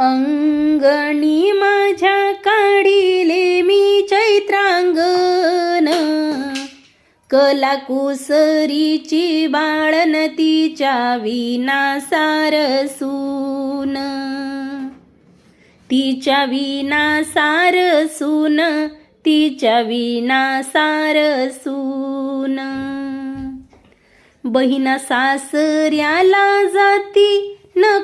अंगणी माझ्या काढिले मी चैत्रांगण. कलाकुसरीची बाळन तिच्या विना सारसून तिच्या विना सारसून तिच्या विना सारसून बहिणा सासऱ्याला जाती न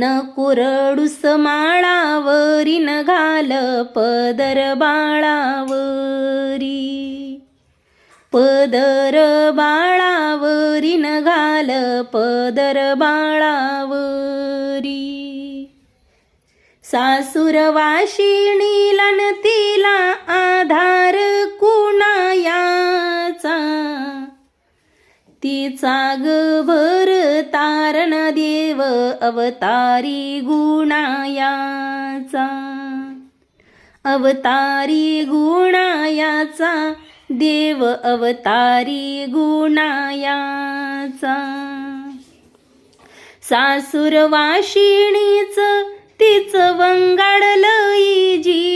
न कुरडूस माळावरी न घाल पदर बाळावरी. पदर बाळावरी न घाल पदर बाळावरी. सासूर वाशिणीला न तिचा गभर तारण देव अवतारी गुणायाचा. अवतारी गुणायाचा देव अवतारी गुणायाचा. सासूर वाशिणीच तिचं वंगाडलं जी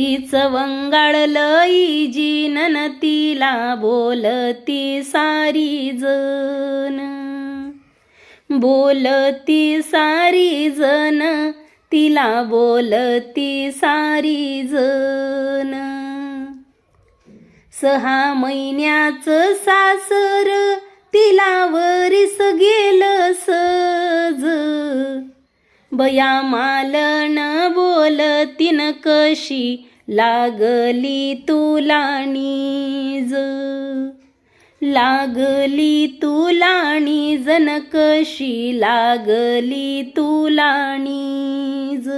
तीच वंगाडलं जीण न तिला बोलती सारी जन. बोलती सारी जण तिला बोलती सारी जन. सहा महिन्याचं सासर तिला वरीस गेलं सज. बया मालन बोलतीन कशी लागली तुला नीज. लागली तुला नीजन कशी लागली तुला नीज.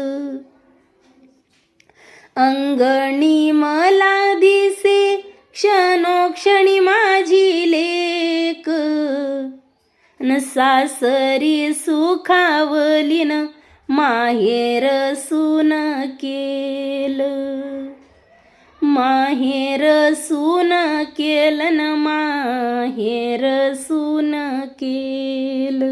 अंगणी मला दिसे क्षणोक्षणी माझी लेक. न सासरी सुखावली न माहेर सुन केलं. माहेर सुन केल न माहेर सुन केल.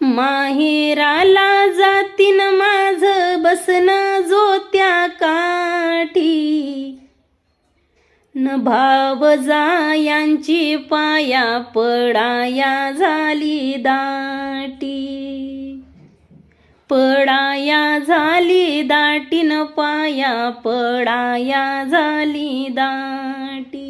माहेराला जातीन माझ बसन जोत्या काठी. न भाव यांची पाया पडाया झाली दाटी. दाटीन दाटी न पाया पडाया झाली दाटी.